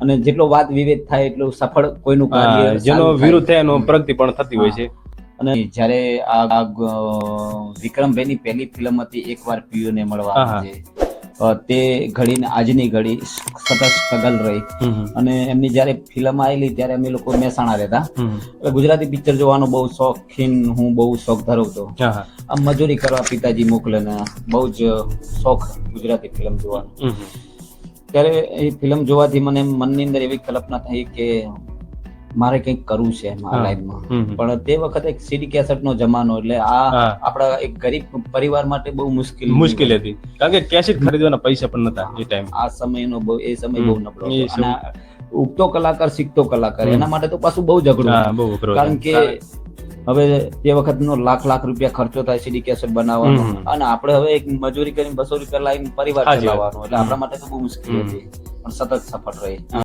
અને જેટલો વાત વિવેદ થાય એટલું સફળ કોઈનું કાર્ય જેનો સારું થાય. એનો પ્રગતિ પણ થતી હોય છે અને જ્યારે આ વિક્રમભાઈ ની વિક્રમભાઈની પહેલી ફિલ્મ હતી એકવાર પિયુને મળવા. તે ઘડી ને આજની ઘડી સતત સ્ટ્રગલ રહી અને એમની જ્યારે ફિલ્મ આવેલી ત્યારે અમે લોકો મહેસાણા રહેતા એટલે ગુજરાતી પિક્ચર જોવાનો બહુ શોખીન હું બહુ શોખ ધરાવતો. આમ મજૂરી કરવા પિતાજી મોકલે બહુ જ શોખ ગુજરાતી ફિલ્મ જોવાનો. ત્યારે એ ફિલ્મ જોવાથી મને મનની અંદર એવી કલ્પના થઈ કે મારે કંઈક કરવું છે મારા લાઈફમાં. પણ તે વખતે એક સીડી કેસેટ નો જમાનો એટલે આ. આપણા એક ગરીબ પરિવાર માટે બહુ મુશ્કેલ મુશ્કેલ હતી. કારણ કે કેસેટ ખરીદવાના પૈસા પણ નતા એ ટાઈમ આ સમયનો બહુ એ સમય બહુ નબળો અને ઉગતો કલાકાર શીખતો કલાકાર એના માટે તો પાછું બહુ ઝઘડું. કારણ કે હવે તે વખતનો લાખ લાખ રૂપિયા ખર્ચો થાય સીડી કેસેટ બનાવવાનો. અને આપણે હવે એક મજૂરી કરીને બસો રૂપિયા લાવીને પરિવાર ચલાવવાનો. એટલે. આપણા માટે તો બહુ મુશ્કેલ. હતી. પણ સતત સફળ રહી.